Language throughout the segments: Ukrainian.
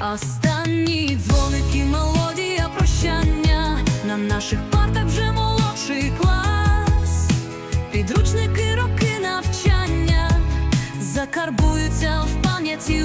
Останні дзвоники, мелодія прощання. На наших партах вже молодший клас. Підручники, роки навчання закарбуються в пам'яті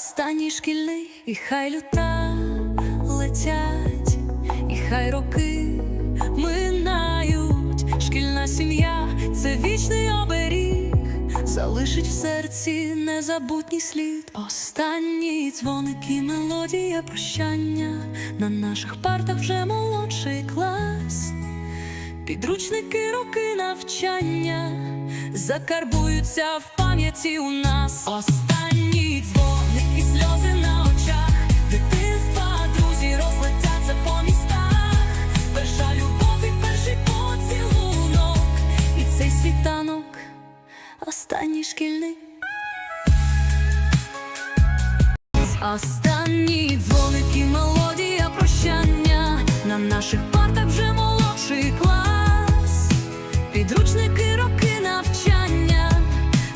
Останній шкільний, і хай люта летять, і хай роки минають. Шкільна сім'я це вічний оберіг, залишить в серці незабутній слід. Останні дзвоники, мелодія прощання. На наших партах вже молодший клас. Підручники, роки навчання закарбуються в пам'яті у нас. Останні Останні дзвоники, мелодія прощання. На наших партах вже молодший клас. Підручники, роки навчання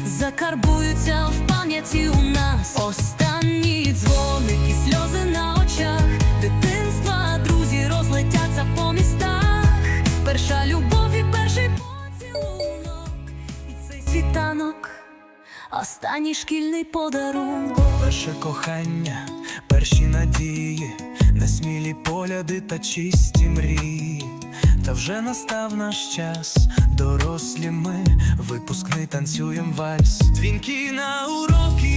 закарбуються в пам'яті у нас. Останні дзвоники, сльози на очах, дитинства, друзі розлетяться по містах. Перша любов і перший поцілунок, і цей світанок, останній шкільний подарунок. Перше кохання, перші надії, несмілі погляди та чисті мрії. Та вже настав наш час, дорослі ми, випускний танцюєм вальс. Дзвінки на уроки,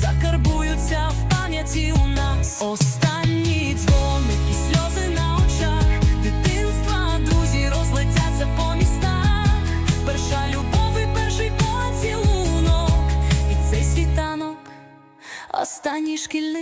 закарбуються в пам'яті у нас. Останні дзвоники, сльози на очах, дитинства, друзі розлетяться по містах. Перша любов і перший поцілунок, і цей світанок, останній шкільний.